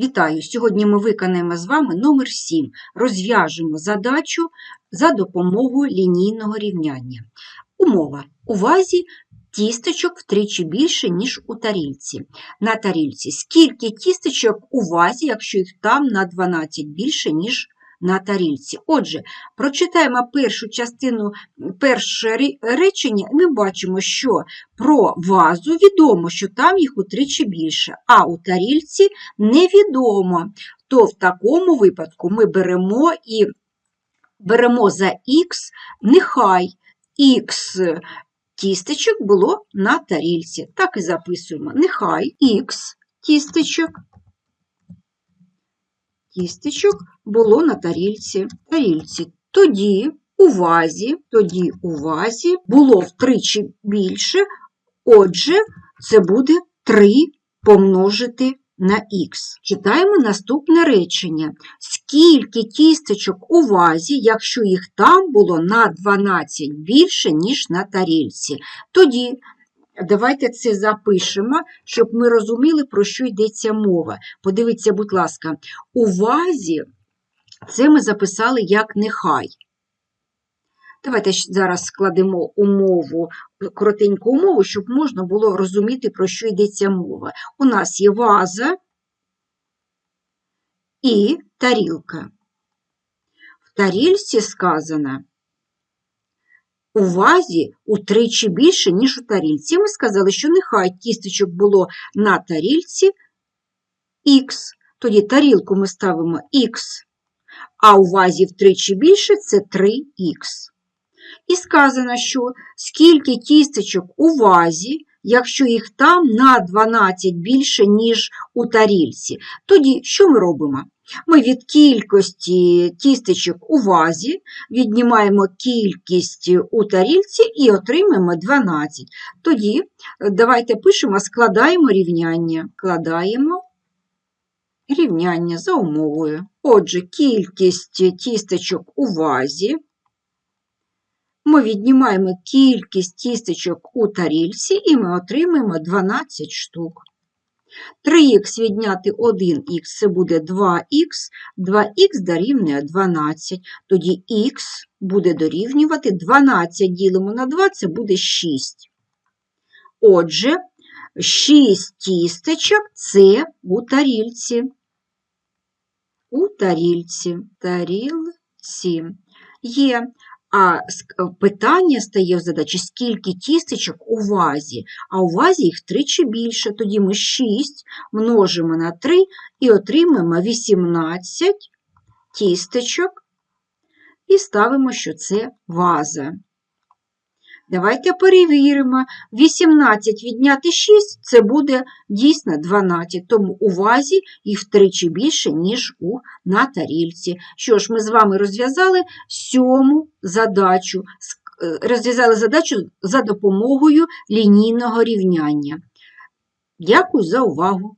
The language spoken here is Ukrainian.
Вітаю! Сьогодні ми виконаємо з вами номер 7. Розв'яжемо задачу за допомогою лінійного рівняння. Умова. У вазі тістечок втричі більше, ніж у тарільці. На тарільці скільки тістечок у вазі, якщо їх там на 12 більше, ніж на тарільці. Отже, прочитаємо першу частину, перше речення, і ми бачимо, що про вазу відомо, що там їх утричі більше, а у тарільці невідомо, то в такому випадку ми беремо і беремо за х, нехай х тістечок було на тарільці. Так і записуємо. Нехай х тістечок, тістечок було на тарільці. тарільці. Тоді у вазі, тоді у вазі було втричі більше, отже, це буде 3 помножити на х. Читаємо наступне речення. Скільки тістечок у вазі, якщо їх там було на 12 більше, ніж на тарільці? Тоді давайте це запишемо, щоб ми розуміли, про що йдеться мова. Подивіться, будь ласка, у вазі це ми записали як нехай. Давайте зараз складемо умову, коротеньку умову, щоб можна було розуміти, про що йдеться мова. У нас є ваза і тарілка. В тарільці сказано у вазі утричі більше, ніж у тарільці. Ми сказали, що нехай тістечок було на тарільці х. Тоді тарілку ми ставимо х, а у вазі втричі більше це 3х. І сказано, що скільки тістечок у вазі, якщо їх там на 12 більше, ніж у тарільці. Тоді що ми робимо? Ми від кількості тістечок у вазі віднімаємо кількість у тарільці і отримаємо 12. Тоді е, давайте пишемо, складаємо рівняння. Складаємо рівняння за умовою. Отже, кількість тістечок у вазі ми віднімаємо кількість тістечок у тарільці і ми отримаємо 12 штук. 3х відняти 1х це буде 2х, 2х дорівнює 12. Тоді х буде дорівнювати 12 ділимо на 2, це буде 6. Отже, 6 тістечок це у тарільці. У тарільці. Тарілці. Є. А питання стає в задачі, скільки тістечок у вазі, а у вазі їх тричі більше. Тоді ми 6 множимо на 3 і отримаємо 18 тістечок і ставимо, що це ваза. Давайте перевіримо. 18 відняти 6 це буде дійсно 12, тому у вазі їх втричі більше, ніж у на тарільці. Що ж, ми з вами розв'язали сьому задачу. Е, Розв'язали задачу за допомогою лінійного рівняння. Дякую за увагу!